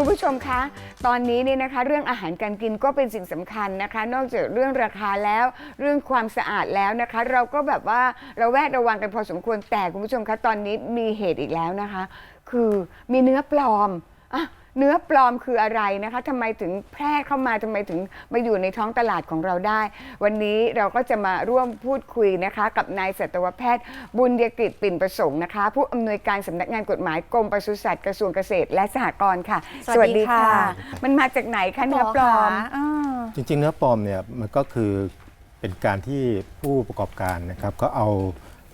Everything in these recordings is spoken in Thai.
คุณผู้ชมคะ ตอนนี้เนี่ยนะคะเรื่องอาหารการกินก็เป็นสิ่งสำคัญนะคะ นอกจากเรื่องราคาแล้วเรื่องความสะอาดแล้วนะคะ เราก็แบบว่าเราแวดระวังกันพอสมควรแต่คุณผู้ชมคะตอนนี้มีเหตุอีกแล้วนะคะ คือมีเนื้อปลอมอะ เนื้อปลอมคืออะไรนะคะทำไมถึงแพร่เข้ามาทำไมถึงมาอยู่ในท้องตลาดของเราได้ วันนี้เราก็จะมาร่วมพูดคุยนะคะ กับนายสัตวแพทย์ บุญยกฤตปิ่นประสงค์นะคะ ผู้อำนวยการสำนักงานกฎหมายกรมปศุสัตว์กระทรวงเกษตรและสหกรณ์ค่ะ สวัสดีค่ะ มันมาจากไหนคะเนื้อปลอมอ่า จริงๆ เนื้อปลอมเนี่ยมันก็คือเป็นการที่ผู้ประกอบการนะครับก็เอา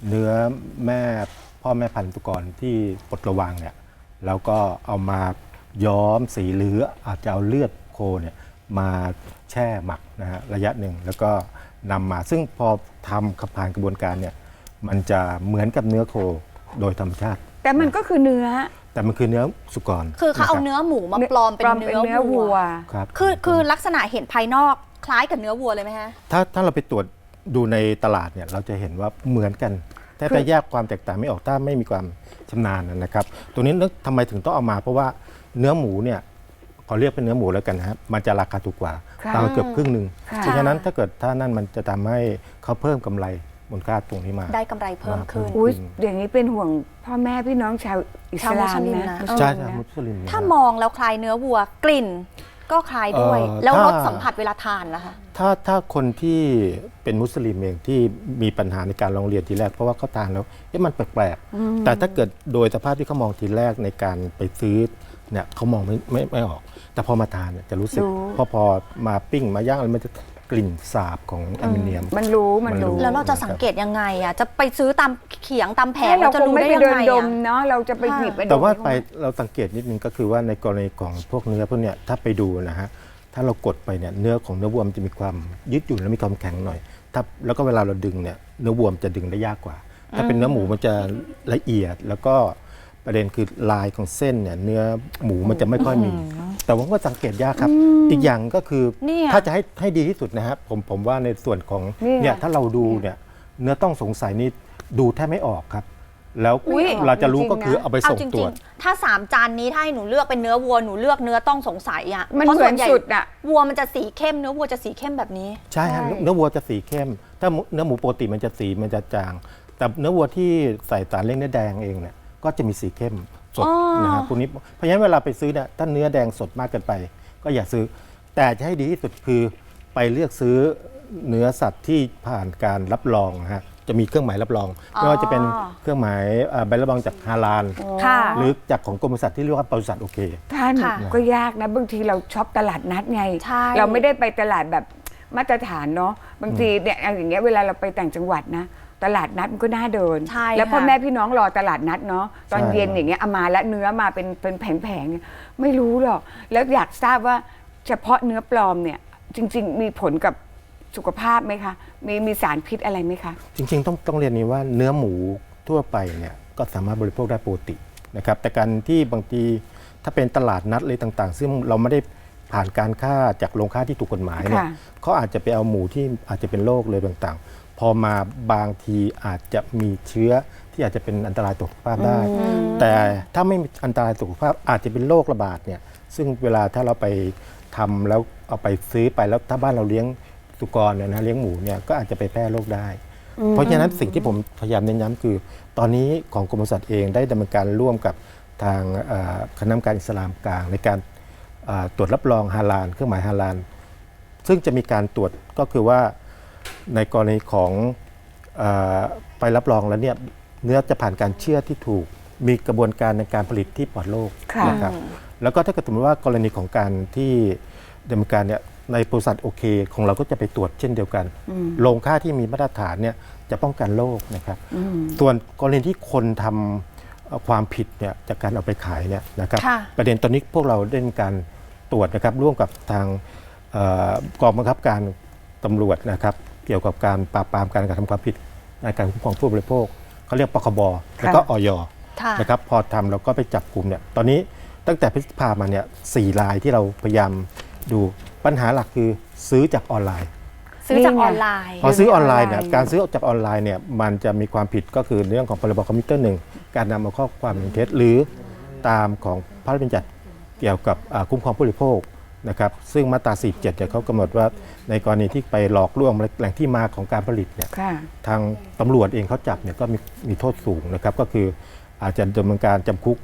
เนื้อแม่พ่อแม่พันธุกรที่ปลดระวางเนี่ยแล้วก็เอามา ย้อมสีหรืออาจจะเอาเลือดโคเนี่ยมาแช่หมักนะฮะระยะหนึ่งแล้วก็นำมา ซึ่งพอทำขับผ่านกระบวนการเนี่ยมันจะเหมือนกับเนื้อโคโดยธรรมชาติ แต่มันก็คือเนื้อ แต่มันคือเนื้อสุกรคือเขาเอาะรับเนื้อหมูมาปลอมเป็นเนื้อวัวครับคือคือลักษณะเห็นภายนอกคล้ายกับเนื้อวัวเลยไหมฮะ ถ้าถ้าเราไปตรวจดูในตลาดเนี่ยเราจะเห็นว่าเหมือนกัน แต่คือแต่แยกความแตกต่างไม่ออกถ้าไม่มีความชำนาญนะครับ ตัวนี้นึกทำไมถึงต้องเอามา เพราะว่า เนื้อหมูเนี่ยขอเรียกเป็นเนื้อหมูแล้วกันนะครับมันจะราคาถูกกว่าค่ะตามมาเกือบครึ่งหนึ่งค่ะ เพราะฉะนั้นถ้าเกิดถ้านั่นมันจะทำให้เขาเพิ่มกำไรมูลค่าตรงนี้มา ได้กำไรเพิ่มขึ้น อุ้ยอย่างนี้เป็นห่วงพ่อแม่พี่น้องชาวอิสลามชาวมุสลิมนะนะมุสลิมใช่นะใช่มุสลิมเนี่ยถ้ามองแล้วคล้ายเนื้อวัวกลิ่น ก็คล้ายด้วย เอ่อแล้วรสถ้า สัมผัสเวลาทานล่ะคะ ถ้าถ้าคนที่เป็นมุสลิมเองที่มีปัญหาในการลองเรียนทีแรก เพราะว่าเขาทานแล้วเอ๊ะมันแปลกๆแต่ถ้าเกิดโดยสภาพที่เขามองทีแรกในการไปซื้อเนี่ยเขามองไม่ไม่ไม่ออก แต่พอมาทานเนี่ยจะรู้สึกรู้พอพอมาปิ้งมาย่างแล้วมันจะกลิ่นสาบของอลูมิเนียม มันรู้มันมันรู้รู้ แล้วเราจะสังเกตยังไงอะจะไปซื้อตามเขียงตามแผงแค่เราเราจะคงรู้ไม่ได้ไปยังเดินไงดอะมเนาะเราจะไปค่ะหยิบไปดมแต่ว่าที่ไปห้องเราสังเกตนิดนึงก็คือว่าในกรณีของพวกเนื้อพวกเนี้ยถ้าไปดูนะฮะ ถ้าเรากดไปเนี่ยเนื้อของเนื้อวัวมันจะมีความยืดหยุ่นและมีความแข็งหน่อยถ้าแล้วก็เวลาเราดึงเนี่ยเนื้อวัวมันจะดึงได้ยากกว่า ถ้าเป็นเนื้อหมูมันจะละเอียดแล้วก็ประเด็นคือลายของเส้นเนี่ยเนื้อหมูมันจะไม่ค่อยมี แต่ว่าก็สังเกตยากครับ อีกอย่างก็คือเนี่ยถ้าจะให้ให้ดีที่สุดนะฮะผมผมว่าในส่วนของนี่ไงเนี่ยถ้าเราดูเนี่ยเนื้อต้องสงสัยนี่ดูแทบไม่ออกครับ แล้วอุ๊ย เราจะรู้ก็จริงๆนะคือเอาไปเอาส่งจตรริวงจๆ ถ้าสามจานนี้ถ้าให้หนูเลือกเป็นเนื้อวัวหนูเลือกเนื้อต้องสงสัยอะมันพราะเหมือนส่วใญ่สุดอะ วัวมันจะสีเข้มเนื้อวัวจะสีเข้มแบบนี้ ใช่ฮะใช่ เนื้อวัวจะสีเข้ม ถ้าเนื้อหมูปกติมันจะสีมันจะจาง แต่เนื้อวัวที่ใส่สารเล่งเนื้อแดงเองเนี่ยก็จะมีสีเข้มสดอ๋อ นะฮะพวกนี้เพราะฉะนั้นเวลาไปซื้อเนี่ยถ้าเนื้อแดงสดมากเกินไป ก็อย่าซื้อ แต่จะให้ดีที่สุดคือไปเลือกซื้อเนื้อสัตว์ที่ผ่านการรับรองนะฮะ จะมีเครื่องหมายรับรองไม่ว่าจะเป็นเครื่องหมายเอ่อใบรับรองจากฮาลาลค่ะ หรือจากของกรมปศุสัตว์ที่เรียกว่าปศุสัตว์โอเค ท่านค่ะก็ยากนะบางทีเราช็อปตลาดนัดไง ใช่ เราไม่ได้ไปตลาดแบบมาตรฐานเนาะบางทีเนี่ยอย่างเงี้ยเวลาเราไปต่างจังหวัดนะ ตลาดนัดมันก็น่าเดิน ใช่แล้วพ่อค่ะ แม่พี่น้องรอตลาดนัดเนาะตอนใช่ เย็นอย่างเงี้ยเอามาแล้วเนื้อมาเป็นเป็นแผงๆเนี่ยไม่รู้หรอก แล้วอยากทราบว่าเฉพาะเนื้อปลอมเนี่ยจริง ๆ มีผลกับ สุขภาพไหมคะ มีมีสารพิษอะไรไหมคะ จริงๆ ต้องต้องเรียนนี้ว่าเนื้อหมูทั่วไปเนี่ยก็สามารถบริโภคได้ปกตินะครับแต่การที่บางทีถ้าเป็นตลาดนัดเลยต่างๆ ซึ่งเราไม่ได้ผ่านการฆ่าจากโรงฆ่าที่ถูกกฎหมายเนี่ยค่ะ เขาอาจจะไปเอาหมูที่อาจจะเป็นโรคเลยต่างๆ พอมาบางทีอาจจะมีเชื้อที่อาจจะเป็นอันตรายต่อสุขภาพได้ แต่ถ้าไม่มีอันตรายต่อสุขภาพอาจจะเป็นโรคระบาดเนี่ยซึ่งเวลาถ้าเราไปทำแล้วเอาไปซื้อไปแล้วถ้าบ้านเราเลี้ยง สุกรเนี่ยนะเลี้ยงหมูเนี่ยก็อาจจะไปแพร่โรคได้ เพราะฉะนั้นสิ่งที่ผมพยายามเน้นย้ำคือ ตอนนี้ของกรมปศุสัตว์เองได้ดำเนินการร่วมกับทางเอ่อคณะกรรมการอิสลามกลางในการเอ่อตรวจรับรองฮาลาลเครื่องหมายฮาลาล ซึ่งจะมีการตรวจก็คือว่าในกรณีของเออไปรับรองแล้วเนี่ยเนื้อจะผ่านการเชื่อดที่ถูก มีกระบวนการในการผลิตที่ปลอดโรคค่ะ นะครับแล้วก็ถ้าเกิดสมมติว่ากรณีของการที่ดำเนินการเนี่ย ในบริษัทโอเคของเราก็จะไปตรวจเช่นเดียวกัน โรงค่าที่มีมาตรฐานเนี่ยจะป้องกันโรคนะครับ ส่วนกรณีที่คนทำเอ่อความผิดเนี่ยจากการเอาไปขายเนี่ยนะครับค่ะประเด็นตอนนี้พวกเราได้มีการตรวจนะครับร่วมกับทางเอ่อกองบังคับการตำรวจนะครับเกี่ยวกับการปราบปรามการกระทำความผิดในการคุ้มครองผู้บริโภคเขาเรียกปคบแล้วก็ออยค่ะนะครับพอทำเราก็ไปจับกลุ่มเนี่ยตอนนี้ตั้งแต่พฤษภามาเนี่ยสี่รายที่เราพยายามดู ปัญหาหลักคือซื้อจากออนไลน์ซื้อจากออนไลน์พอซื้อออนไลน์ออนไลน์เนี่ยการซื้อจากออนไลน์เนี่ยมันจะมีความผิดก็คือเรื่องของพรบคอมพิวเตอร์หนึ่งการนำเอาข้อความเป็นเท็จหรือตามของพระราชบัญญัติเกี่ยวกับอ่าคุ้มครองผู้บริโภคนะครับซึ่งมาตรา 47เนี่ยเขากำหนดว่าในกรณีที่ไปหลอกลวงแหล่งที่มาของการผลิตเนี่ยค่ะทางตำรวจเองเขาจับเนี่ยก็มีมีโทษสูงนะครับก็คืออาจจะดำเนินการจำคุก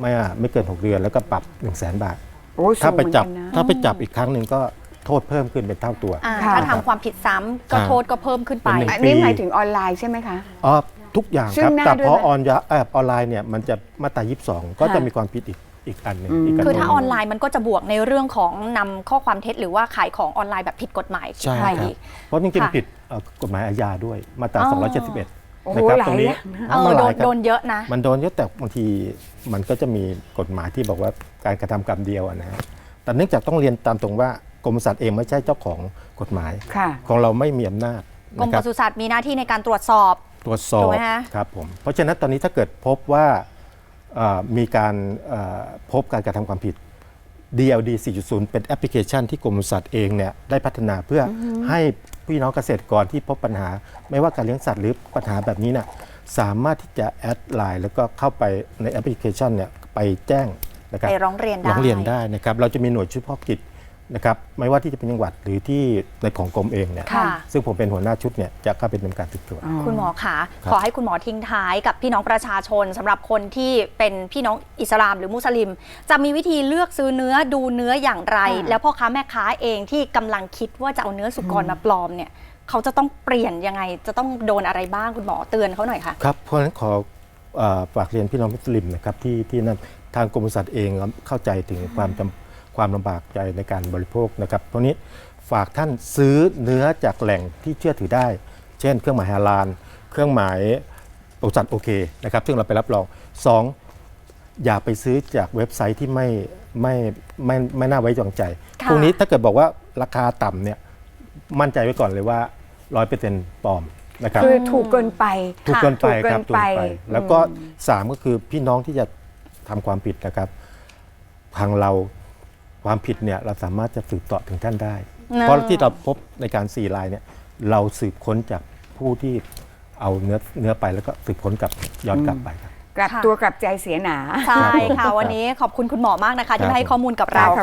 ไม่ไม่เกิน 6 เดือน แล้วก็ปรับ 1 0 0 0 0แบาท โอ้ถ้าไปจับสูงเหมือนกันนะ ถ้าไปจับอีกครั้งหนึ่งก็โทษเพิ่มขึ้นเป็นเท่าตัว อ่าค่ะ ถ้าทำความผิดซ้ำก็อ่าโทษก็เพิ่มขึ้นไป เป็นหนึ่ง อันนี้หมายถึงออนไลน์ใช่ไหมคะ อ๋อทุกอย่างซึ่ครับงหน้าแต่ด้วยพอไหมออนยาเออออนไลน์เนี่ยมันจะมาตรา22 ก็จะค่ะมีความผิดอีกอีกอันหนึ่งอืมอีกอันหคือนึ่งถ้าออนไลน์มันก็จะบวกในเรื่องของนำข้อความเท็จหรือว่าขายของออนไลน์แบบผิดกฎหมายใช่ไปครับอีก เพราะจริงค่ะๆผิดเอ่อกฎหมายอาญาด้วยมาตราอ๋อ 271 โอ้โหนะครับหลายตรงนี้เรื่องเอมัอนหโดลานยครับโดนเยอะนะ มันโดนเยอะแต่บางทีมันก็จะมีกฎหมายที่บอกว่าการกระทำกรรมเดียวอะนะฮะแต่เนื่องจากต้องเรียนตามตรงว่ากรมสัตว์เองไม่ใช่เจ้าของกฎหมาย ค่ะ ของเราไม่มีอำนาจกรมนะปครับศุสัตว์มีหน้าที่ในการตรวจสอบ ตรวจสอถูบกไหมฮะครับผมเพราะฉะนั้นตอนนี้ถ้าเกิดพบว่าเอ่อมีการเอ่อพบการกระทำความผิด DLD 4.0 เป็นแอปพลิเคชันที่กรมปศุสัตว์เองเนี่ยได้พัฒนาเพื่ออให้ พี่น้องเกษตรกรที่พบปัญหา ไม่ว่าการเลี้ยงสัตว์หรือปัญหาแบบนี้นะสามารถที่จะแอดไลน์แล้วก็เข้าไปในแอปพลิเคชันเนี่ยไปแจ้งนะครับไปร้องเรียนได้ร้องเรียนได้นะครับเราจะมีหน่วยชุดเฉพาะกิจ นะครับไม่ว่าที่จะเป็นจังหวัดหรือที่ในของกรมเองเนี่ยค่ะ ซึ่งผมเป็นหัวหน้าชุดเนี่ยจะเข้าไปดำเนินการสืบสวน คุณหมอคะครับ ขอให้คุณหมอทิ้งท้ายกับพี่น้องประชาชนสำหรับคนที่เป็นพี่น้องอิสลามหรือมุสลิม จะมีวิธีเลือกซื้อเนื้อดูเนื้ออย่างไรค่ะแล้วพ่อค้าแม่ค้าเองที่กำลังคิดว่าจะเอาเนื้อสุกรมาปลอมเนี่ยเขาจะต้องเปลี่ยนยังไง จะต้องโดนอะไรบ้างคุณหมอเตือนเขาหน่อยค่ะ ครับเพราะฉะนั้นขอเอ่อฝากเรียนพี่น้องมุสลิมนะครับที่ที่นั่นทางกรมปศุสัตว์เองเข้าใจถึงความจำ ความลำบากใจในการบริโภคนะครับเพราะนี้ฝากท่านซื้อเนื้อจากแหล่งที่เชื่อถือได้ เช่น เครื่องหมายฮาลาลเครื่องหมายปศุสัตว์โอเคนะครับ ซึ่งเราไปรับรองสองอย่าไปซื้อจากเว็บไซต์ที่ไม่ไม่ไม่ไม่น่าไว้วางใจค่ะพวกนี้ถ้าเกิดบอกว่าราคาต่ำเนี่ยมั่นใจไว้ก่อนเลยว่า100%ปลอมนะครับคือถูกเกินไปถูกเกินไปถูกเกินครับถูกเกินไปไปแล้วก็สามก็คือพี่น้องที่จะทำความผิดนะครับ ทางเรา ความผิดเนี่ยเราสามารถจะสืบต่อถึงท่านได้นะเพราะที่เราพบในการสี่ลายเนี่ยเราสืบค้นจากผู้ที่เอาเนื้อเนื้อไปแล้วก็สืบค้นกลับย้อนกลับไปครับ กลับค่ะตัวกลับใจเสียหนา ใช่ครับผมค่ะ วันนี้ขอบคุณคุณหมอมากนะคะ ที่ครับมาให้ข้อมูลกับเราครับค่ะ